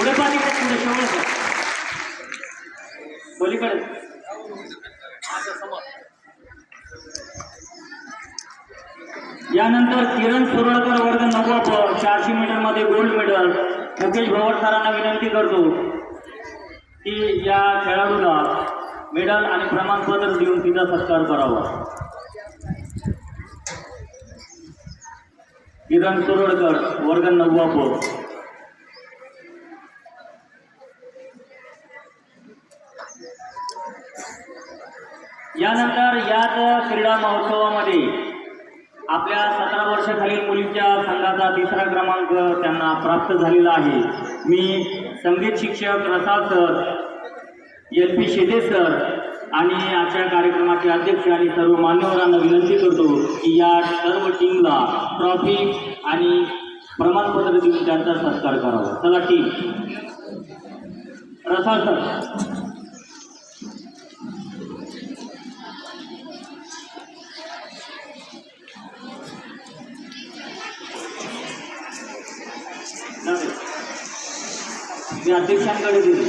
पुढे पाठीकडे पुढे शेवट पलीकडे. यानंतर किरण सुरळकर वर्ग नववा प चारशे मीटरमध्ये गोल्ड मेडल मुकेश भवर सरांना विनंती करतो की या खेळाडूला मेडल आणि प्रमाणपत्र देऊन तिचा सत्कार करावा. किरण सुरळकर वर्ग नववा यानंतर याच क्रीडा महोत्सवामध्ये आपल्या सतरा वर्षाखालील मुलींच्या संघाचा तिसरा क्रमांक त्यांना प्राप्त झालेला आहे. मी संगीत शिक्षक Rasal sir L P Shede sir आणि आजच्या कार्यक्रमाचे अध्यक्ष आणि सर्व मान्यवरांना विनंती करतो की या सर्व टीमला ट्रॉफी आणि प्रमाणपत्र देऊन त्यांचा सत्कार करावा. चला टीम रसाल सर. मी अध्यक्षांकडे दिले.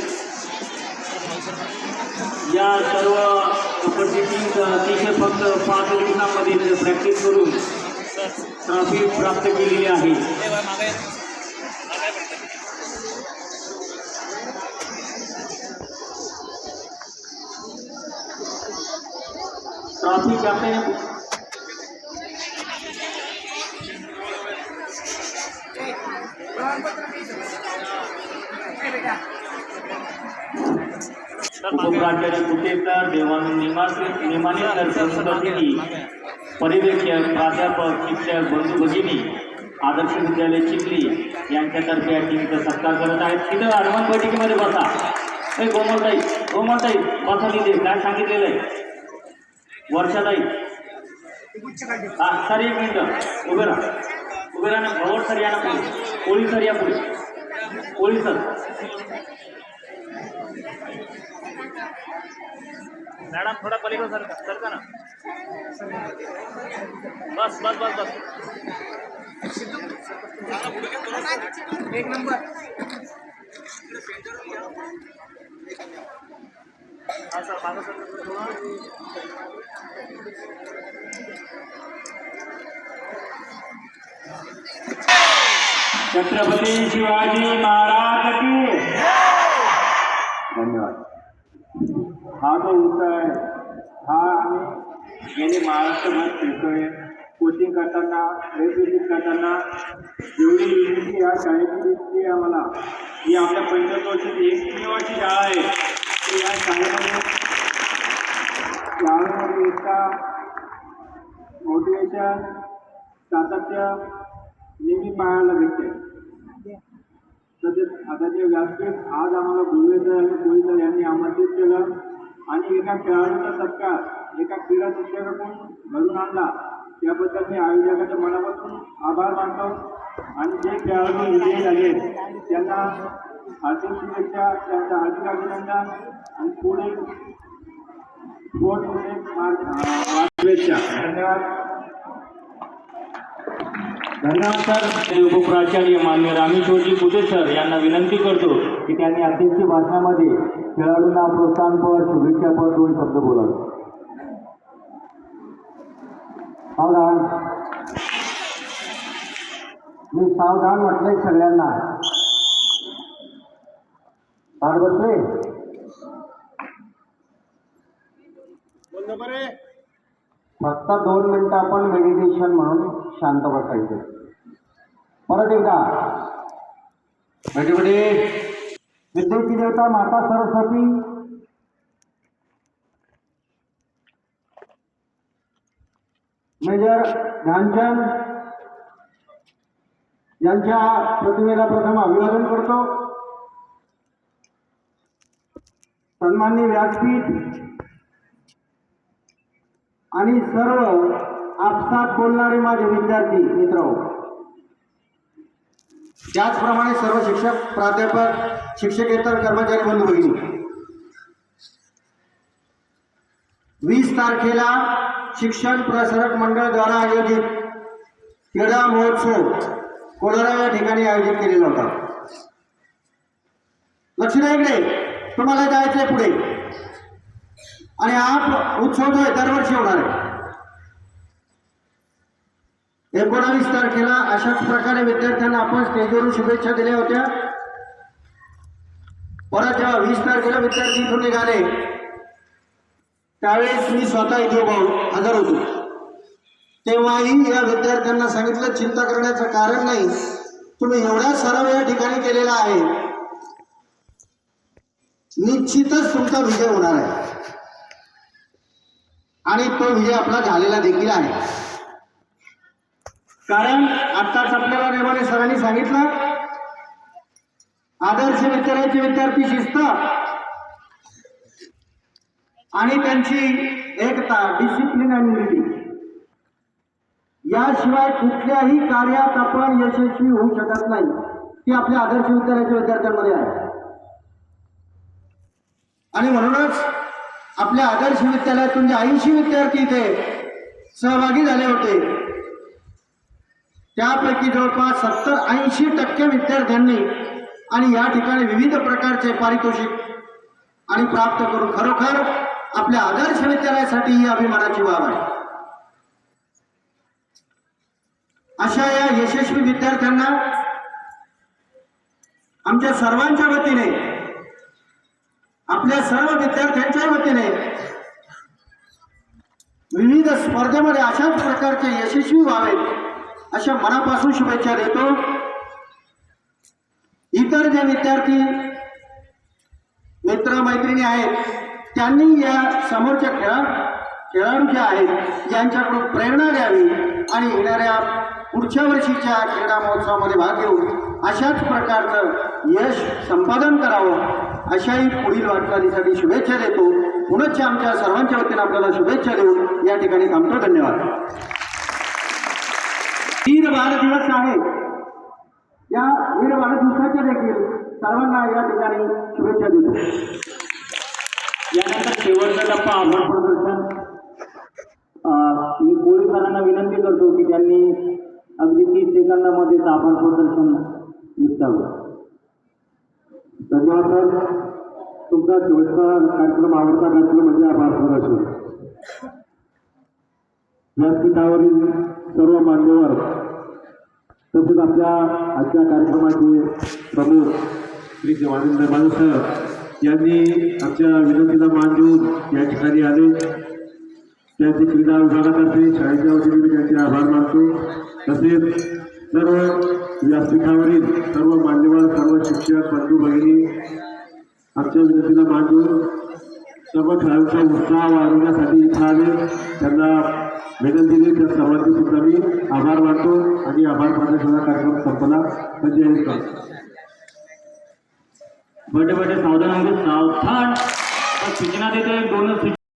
या सर्व टीम अतिशय फक्त पाच दिवसामध्ये प्रॅक्टिस करून ट्रॉफी प्राप्त केलेली आहे. ट्रॉफी कॅप्टन उपराज्याचे कुटेकर देवानंद निमासे निमानेकर संसदीनी पर्यवेक्षक प्राध्यापक शिक्षक बंधू भगिनी आदर्श विद्यालय चिखली यांच्यातर्फे या टीमचा सत्कार करत आहेत. तिथं हनुमान बैठकीमध्ये बसा. हे गोमलताई गोमलताई बसा तिथे. काय सांगितलेलं आहे? वर्षाताई. हा सर एक मिनिट. उभे राहा. उभे राहा ना. सर या ना पुढे. सर या पुढे. पोळी सर. मॅडम, थोडा पलीकडे सरका सरका ना। बस बस बस बस। एक नंबर। हा सर मागं सर छत्रपती शिवाजी महाराज की हा जो उत्सव आहे हा आम्ही गेले महाराष्ट्रभर फिरतोय कोचिंग करताना वेगवेगळी करताना जेवढी विनंती या शाळेची दिसली आम्हाला ही आपल्या पंचवर्षाची एकमेव अशी शाळा आहे की या शाळेमध्ये शाळेमध्ये मोटिवेशन सातत्य नेहमी पाहायला भेटते तसेच आता जे व्यासपीठ आज आम्हाला गुरुवेसर आणि यांनी आमंत्रित केलं आणि एका खेळाडूचा सत्कार एका क्रीडा शिक्षकाकडून घडून आणला त्याबद्दल मी आयोजकाच्या मनापासून आभार मानतो आणि जे खेळाडू विजयी झाले त्यांना हार्दिक शुभेच्छा त्यांचं हार्दिक अभिनंदन आणि पुढे पुढे शुभेच्छा धन्यवाद धन्यवाद सर उपप्राचार्य मान्य रामेश्वरजी कुटे सर यांना विनंती करतो की त्यांनी अध्यक्ष भाषणामध्ये खेळाडूंना प्रोत्साहनपर शुभेच्छापर दोन शब्द बोलावे. सावधान. मी सावधान म्हटलंय सगळ्यांना. पाठ बसले? फक्त दोन मिनिटं आपण मेडिटेशन म्हणून शांत बसायचे परत एकदा. बेटी विद्येची देवता माता सरस्वती. मेजर ध्यानचंद यांच्या प्रतिमेला प्रथम अभिवादन करतो. सन्माननीय व्यासपीठ आणि सर्व आपसात बोलणारे माझे विद्यार्थी मित्र त्याचप्रमाणे सर्व शिक्षक प्राध्यापक शिक्षकेतर कर्मचारी बंधू भगिनी वीस तारखेला शिक्षण प्रसारक मंडळद्वारा आयोजित क्रीडा महोत्सव कोलारा या ठिकाणी आयोजित केलेला होता. लक्ष द्या इकडे तुम्हाला जायचंय पुढे. आणि हा उत्सव जो आहे दरवर्षी होणार आहे. एकोणावीस तारखेला अशाच प्रकारे विद्यार्थ्यांना आपण स्टेजवरून शुभेच्छा दिल्या होत्या. परत जेव्हा वीस तारखेला विद्यार्थी इथून निघाले त्यावेळेस मी स्वतः इथे उभा हजर होतो. तेव्हाही या विद्यार्थ्यांना सांगितलं चिंता करण्याचं कारण नाही. तुम्ही एवढा सराव या ठिकाणी केलेला आहे. निश्चितच तुमचा विजय होणार आहे. आणि तो विजय आपला झालेला देखील आहे. कारण आत्ताच आपल्याला नेमाने सरांनी सांगितलं आदर्श विद्यालयाचे विद्यार्थी शिस्त आणि त्यांची एकता डिसिप्लिन आणि युनिटी याशिवाय कुठल्याही कार्यात आपण यशस्वी होऊ शकत नाही. ती आपल्या आदर्श विद्यालयाच्या विद्यार्थ्यांमध्ये आहे. आणि म्हणूनच आपल्या आदर्श विद्यालयातून जे ऐंशी विद्यार्थी इथे सहभागी झाले होते त्यापैकी जवळपास सत्तर ऐंशी टक्के विद्यार्थ्यांनी आणि या ठिकाणी विविध प्रकारचे पारितोषिक आणि प्राप्त करून खरोखर आपल्या आदर्श विद्यालयासाठी ही अभिमानाची बाब आहे. अशा या यशस्वी विद्यार्थ्यांना आमच्या सर्वांच्या वतीने आपल्या सर्व विद्यार्थ्यांच्या वतीने विविध स्पर्धेमध्ये अशाच प्रकारचे यशस्वी व्हावेत अशा मनापासून शुभेच्छा देतो. इतर जे विद्यार्थी मित्र मैत्रिणी आहेत त्यांनी या समोरच्या खेळा खेळाडू जे आहेत यांच्याकडून प्रेरणा द्यावी आणि येणाऱ्या पुढच्या वर्षीच्या क्रीडा महोत्सवामध्ये भाग घेऊन अशाच प्रकारचं यश संपादन करावं अशाही पुढील वाटचालीसाठी शुभेच्छा देतो. पुनश्च आमच्या सर्वांच्या वतीनं आपल्याला शुभेच्छा देऊन या ठिकाणी थांबतो. धन्यवाद. बाल दिवस आहे. या वीर बाल दिवसाच्या देखील सर्वांना या ठिकाणी शुभेच्छा देतो. यानंतर शेवटचा टप्पा आभार प्रदर्शन मी पोलिसांना विनंती करतो की त्यांनी अगदी तीस सेकंदामध्येच आभार प्रदर्शन निघतावं. धन्यवाद सर. तुमचा शेवटचा कार्यक्रम आवडता कार्यक्रम म्हणजे आभार प्रदर्शन व्यासपीठावरील सर्व मान्यवर तसेच आपल्या आजच्या कार्यक्रमाचे प्रमुख श्री देवानंद माने यांनी आमच्या विनंतीला मान देऊन या ठिकाणी आले. त्यांचे क्रीडा विभागातर्फे शाळेच्या वतीने मी त्यांचे आभार मानतो. तसेच सर्व व्यासपीठावरील सर्व मान्यवर सर्व शिक्षक बंधू भगिनी आमच्या विनंतीला मान देऊन सर्व खेळाडूंचा उत्साह वाढवण्यासाठी इथं आले. त्यांना विनंतीने त्या सर्वांचे सुद्धा मी आभार मानतो आणि आभार मानण्याचा कार्यक्रम संपला. म्हणजे हे करतो. सावधान होते सावधान. सूचना देते दोनच